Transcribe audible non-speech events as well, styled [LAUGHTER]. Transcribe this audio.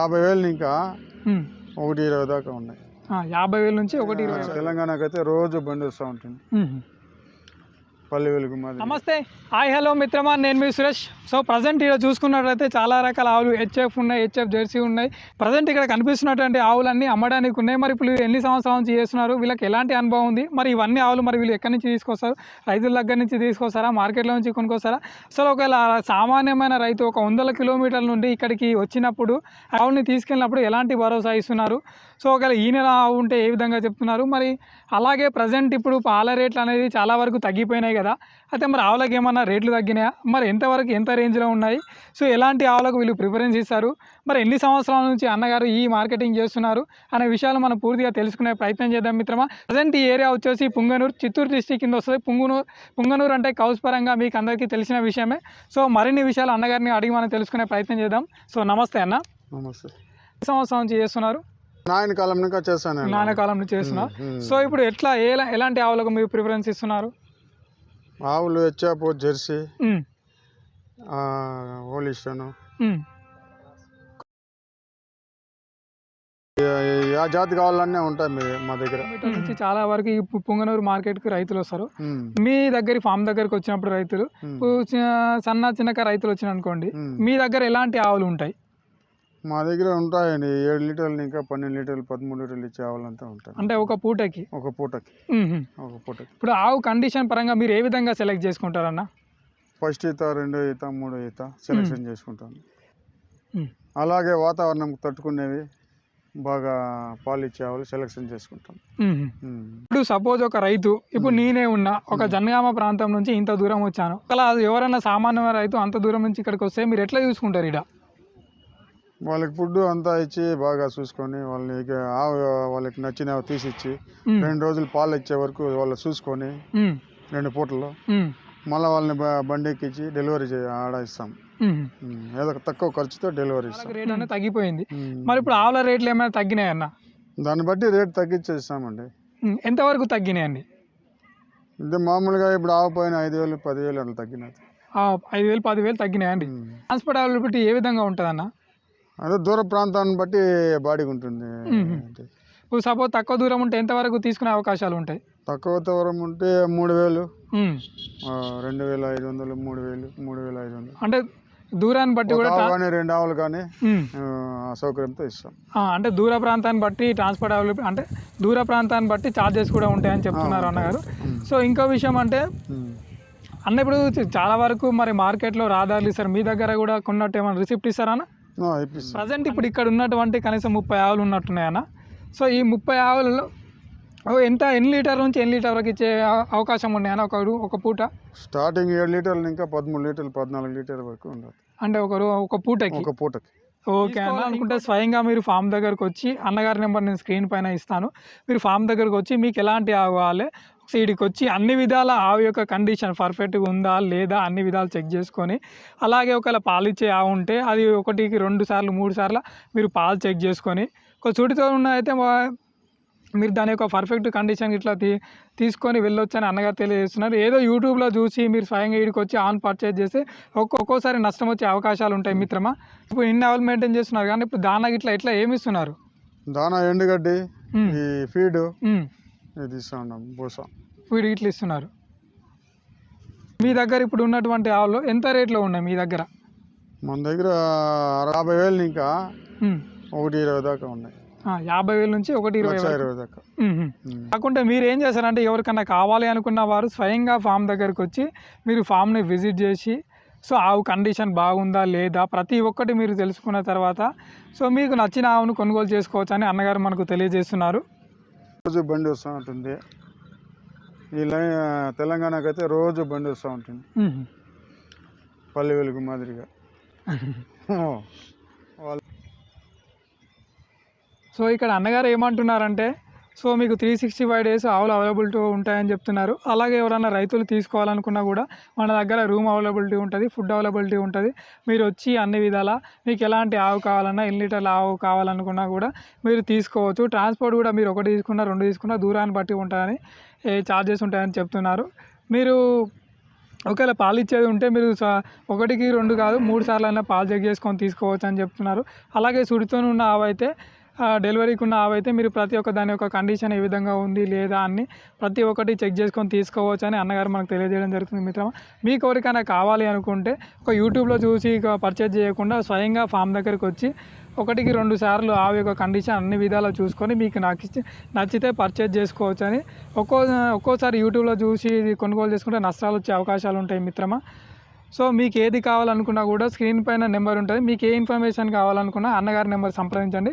యాభై వేలు ఇంకా. ఒకటి ఇరవై దాకా ఉన్నాయి యాభై వేల నుంచి ఒకటి. తెలంగాణకి అయితే రోజు బండి వస్తూ ఉంటుంది. పల్లె వెలుగు నమస్తే. హాయ్ హలో మిత్రమా నేను మీ సురేష్. సో ప్రజెంట్ ఇక్కడ చూసుకున్నట్లయితే చాలా రకాల ఆవులు హెచ్ఎఫ్ ఉన్నాయి హెచ్ఎఫ్ జెర్సీ ఉన్నాయి. ప్రజెంట్ ఇక్కడ కనిపిస్తున్నటువంటి ఆవులన్నీ అమ్మడానికి ఉన్నాయి. మరి ఇప్పుడు ఎన్ని సంవత్సరాల నుంచి చేస్తున్నారు? వీళ్ళకి ఎలాంటి అనుభవం ఉంది? మరి ఇవన్నీ ఆవులు మరి వీళ్ళు ఎక్కడి నుంచి తీసుకొస్తారు? రైతుల దగ్గర నుంచి తీసుకొస్తారా? మార్కెట్లో నుంచి కొనుక్కొస్తారా? అసలు ఒకవేళ సామాన్యమైన రైతు ఒక వందల కిలోమీటర్ల నుండి ఇక్కడికి వచ్చినప్పుడు ఆవుని తీసుకెళ్ళినప్పుడు ఎలాంటి భరోసా ఇస్తున్నారు? సో ఒకవేళ ఈ నెల ఆవు ఉంటే ఏ విధంగా చెప్తున్నారు? మరి అలాగే ప్రజెంట్ ఇప్పుడు పాల రేట్లు అనేది చాలా వరకు తగ్గిపోయినాయి కదా? అయితే మరి ఆవులకు ఏమన్నా రేట్లు తగ్గినాయా? మరి ఎంతవరకు ఎంత రేంజ్లో ఉన్నాయి? సో ఎలాంటి ఆవులకు వీళ్ళు ప్రిఫరెన్స్ ఇస్తారు మరి ఎన్ని సంవత్సరాల నుంచి అన్నగారు ఈ మార్కెటింగ్ చేస్తున్నారు? అనే విషయాలు మనం పూర్తిగా తెలుసుకునే ప్రయత్నం చేద్దాం మిత్రమా. ప్రజెంట్ ఈ ఏరియా వచ్చేసి పుంగనూరు చిత్తూరు డిస్టిక్ కింద వస్తుంది. పుంగనూరు పుంగనూరు అంటే కౌస్ పరంగా మీకు అందరికీ తెలిసిన విషయమే. సో మరిన్ని విషయాలు అన్నగారిని అడిగి మనం తెలుసుకునే ప్రయత్నం చేద్దాం. సో నమస్తే అన్న. నమస్తే. ఎన్ని సంవత్సరాల నుంచి చేస్తున్నారు? నాయన కాలం ఇంకా చేస్తాను నేను. నాన్నకాలం నుంచి చేస్తున్నారు. సో ఇప్పుడు ఎట్లా ఎలాంటి ఆవులకు మీరు ప్రిఫరెన్స్ ఇస్తున్నారు? ఆవులు హెచ్చాపు జెర్సీ. ఉమ్, ఆ జాతి కావాలన్నీ ఉంటాయి మీ మా దగ్గర. నుంచి చాలా వరకు ఈ పుంగనూరు మార్కెట్కి రైతులు వస్తారు. మీ దగ్గర ఫామ్ దగ్గరికి వచ్చినప్పుడు రైతులు సన్న చిన్నక రైతులు వచ్చిన అనుకోండి. మీ దగ్గర ఎలాంటి ఆవులు ఉంటాయి? మా దగ్గర ఉంటాయండి. ఏడు లీటర్లు ఇంకా పన్నెండు లీటర్లు పదమూడు లీటర్లు ఇచ్చే ఆవులంతా ఉంటాయి. అంటే ఒక పూటకి? ఒక పూటకి. ఒక పూటకి. ఇప్పుడు ఆవు కండిషన్ పరంగా మీరు ఏ విధంగా సెలెక్ట్ చేసుకుంటారన్న? ఫస్ట్ ఈత రెండో ఈత మూడో ఈత సెలెక్షన్ చేసుకుంటాను. అలాగే వాతావరణం తట్టుకునేవి బాగా పాలు ఇచ్చే ఆవులు సెలెక్షన్ చేసుకుంటాం. ఇప్పుడు సపోజ్ ఒక రైతు ఇప్పుడు నేనే ఉన్నా ఒక జనగామ ప్రాంతం నుంచి ఇంత దూరం వచ్చాను. అలా ఎవరైనా సామాన్యమైన రైతు అంత దూరం నుంచి ఇక్కడికి వస్తే మీరు ఎట్లా చూసుకుంటారు ఇడ వాళ్ళకి ఫుడ్ అంతా ఇచ్చి బాగా చూసుకొని వాళ్ళని వాళ్ళకి నచ్చినవి తీసిచ్చి. రెండు రోజులు పాలు ఇచ్చే వరకు వాళ్ళు చూసుకొని. రెండు పూటలు. మళ్ళీ వాళ్ళని బండి ఎక్కించి డెలివరీ ఆడ ఇస్తాం. ఏదో తక్కువ ఖర్చుతో డెలివరీ ఇస్తాం రేట్ అనేది తగ్గిపోయింది. మరి ఇప్పుడు ఆవుల రేట్లు ఏమైనా తగ్గినాయన్న దాన్ని బట్టి రేట్ తగ్గించి ఇస్తామండి ఉమ్, ఎంతవరకు తగ్గినాయండి ఇది మామూలుగా ఇప్పుడు ఆవు పైన ఐదు వేలు పదివేలు అట్లా తగ్గినది ఆ, ఐదు వేలు పదివేలు తగ్గినాయండి. ట్రాన్స్పోర్ట్ అవైలబిలిటీ ఏ విధంగా ఉంటుంది అన్న అదే దూర ప్రాంతాన్ని బట్టి బాడీగా ఉంటుంది. ఇప్పుడు సపోజ్ తక్కువ దూరం ఉంటే ఎంతవరకు తీసుకునే అవకాశాలు ఉంటాయి? తక్కువ దూరం ఉంటే మూడు వేలు. రెండు వేల ఐదు వందలు మూడు వేలు మూడు వేల ఐదు వందలు. అంటే దూరాన్ని బట్టి కూడా కానీ రెండు ఆవులు కానీ సౌకర్యంతో ఇస్తాం. అంటే దూర ప్రాంతాన్ని బట్టి ట్రాన్స్పోర్ట్ అవైలబిలిటీ అంటే దూర ప్రాంతాన్ని బట్టి ఛార్జెస్ కూడా ఉంటాయని చెప్తున్నారు అన్నగారు. సో ఇంకో విషయం అంటే. అన్న ఇప్పుడు చాలా వరకు మరి మార్కెట్లో రాదార్లు ఇస్తారు. మీ దగ్గర కూడా కొన్నట్టు ఏమైనా రిసిప్ట్ ఇస్తారా అన్న? ప్రజెంట్ ఇప్పుడు ఇక్కడ ఉన్నటువంటి కనీసం ముప్పై ఆవులు ఉన్నట్టున్నాయన్న. సో ఈ ముప్పై ఆవులలో ఓ ఎంత ఎన్ని లీటర్ నుంచి ఎన్ని లీటర్ వరకు ఇచ్చే అవ- అవకాశం ఉన్నాయన్న ఒక ఒక పూట? స్టార్టింగ్ ఏడు లీటర్లు ఇంకా పదమూడు లీటర్లు పద్నాలుగు లీటర్ల వరకు ఉండదు అంటే ఒక రూ- ఒక పూటకి? ఒక పూటకి. ఓకే అన్న. అనుకుంటే స్వయంగా మీరు ఫామ్ దగ్గరకు వచ్చి అన్నగారి నెంబర్ నేను స్క్రీన్ పైన ఇస్తాను. మీరు ఫామ్ దగ్గరకు వచ్చి మీకు ఎలాంటి ఆవు కావాలి సీడికి వచ్చి అన్ని విధాల ఆవు యొక్క కండిషన్ పర్ఫెక్ట్గా ఉందా లేదా అన్ని విధాలు చెక్ చేసుకొని అలాగే ఒకవేళ పాలు ఇచ్చే ఆవు ఉంటే అది ఒకటికి రెండు సార్లు మూడు సార్లు మీరు పాలు చెక్ చేసుకొని ఒక చుడితో ఉన్న అయితే మీరు దాని యొక్క పర్ఫెక్ట్ కండిషన్ ఇట్లా తీ తీసుకొని వెళ్ళొచ్చని అన్నగారు తెలియజేస్తున్నారు. ఏదో యూట్యూబ్లో చూసి మీరు స్వయంగా వీడికి వచ్చి ఆన్ పర్చేజ్ చేస్తే ఒక్కో ఒక్కోసారి నష్టం వచ్చే అవకాశాలు ఉంటాయి మిత్రమా? ఇప్పుడు ఇన్ని ఆవులు మెయింటైన్ చేస్తున్నారు కానీ ఇప్పుడు దానా ఇట్లా ఇట్లా ఏమి ఇస్తున్నారు దానా ఎండుగడ్డి ఈ ఫీడ్ ఇది ఇస్తా ఉన్నాం బూస వీడు ఇట్లా ఇస్తున్నారు. మీ దగ్గర ఇప్పుడు ఉన్నటువంటి ఆవులు ఎంత రేట్లో ఉన్నాయి మీ దగ్గర? మన దగ్గర యాభై వేలు ఇంకా ఒకటి ఇరవై దాకా ఉన్నాయి. యాభై వేల నుంచి ఒకటి ఇరవై. ఇరవై దాకా. కాకుంటే మీరు ఏం చేస్తారంటే ఎవరికన్నా కావాలి అనుకున్న వారు స్వయంగా ఫామ్ దగ్గరికి వచ్చి మీరు ఫామ్ని విజిట్ చేసి సో ఆవు కండిషన్ బాగుందా లేదా ప్రతి ఒక్కటి మీరు తెలుసుకున్న తర్వాత సో మీకు నచ్చిన ఆవును కొనుగోలు చేసుకోవచ్చు అని అన్నగారు మనకు తెలియజేస్తున్నారు. రోజు బండి వస్తూ ఉంటుంది. ఈ లైన్ తెలంగాణకి అయితే రోజు బండి వస్తూ ఉంటుంది. పల్లె వెలుగు మాదిరిగా. [LAUGHS] సో ఇక్కడ అన్నగారు ఏమంటున్నారంటే సో మీకు త్రీ సిక్స్టీ ఫైవ్ డేస్ ఆవులు అవైలబిలిటీ ఉంటాయని చెప్తున్నారు. అలాగే ఎవరైనా రైతులు తీసుకోవాలనుకున్నా కూడా మన దగ్గర రూమ్ అవైలబిలిటీ ఉంటుంది ఫుడ్ అవైలబిలిటీ ఉంటుంది. మీరు వచ్చి అన్ని విధాలా మీకు ఎలాంటి ఆవు కావాలన్నా ఎన్ని లీటర్ల ఆవు కావాలనుకున్నా కూడా మీరు తీసుకోవచ్చు. ట్రాన్స్పోర్ట్ కూడా మీరు ఒకటి తీసుకున్నా రెండు తీసుకున్నా దూరాన్ని బట్టి ఉంటాయని ఛార్జెస్ ఉంటాయని చెప్తున్నారు. మీరు ఒకవేళ పాలు ఇచ్చేది ఉంటే మీరు ఒకటికి రెండు కాదు మూడు సార్లు అయినా పాలు చెక్ చేసుకొని తీసుకోవచ్చు అని చెప్తున్నారు. అలాగే సుడితో ఉన్న ఆవైతే అయితే డెలివరీకి ఉన్న ఆవైతే మీరు ప్రతి ఒక్క దాని యొక్క కండిషన్ ఏ విధంగా ఉంది లేదా అని ప్రతి ఒక్కటి చెక్ చేసుకొని తీసుకోవచ్చు అని అన్నగారు మనకు తెలియజేయడం జరుగుతుంది మిత్రమా. మీకు కోరికైనా కావాలి అనుకుంటే ఒక యూట్యూబ్లో చూసి పర్చేజ్ చేయకుండా స్వయంగా ఫామ్ దగ్గరికి వచ్చి ఒకటికి రెండు సార్లు ఆవి యొక్క కండిషన్ అన్ని విధాలు చూసుకొని మీకు నాకు నచ్చితే పర్చేజ్ చేసుకోవచ్చు అని ఒక్కో ఒక్కోసారి యూట్యూబ్లో చూసి కొనుగోలు చేసుకుంటే నష్టాలు వచ్చే అవకాశాలు ఉంటాయి మిత్రమా. సో మీకు ఏది కావాలనుకున్నా కూడా స్క్రీన్ పైన నెంబర్ ఉంటుంది. మీకు ఏ ఇన్ఫర్మేషన్ కావాలనుకున్నా అన్నగారి నెంబర్ సంప్రదించండి.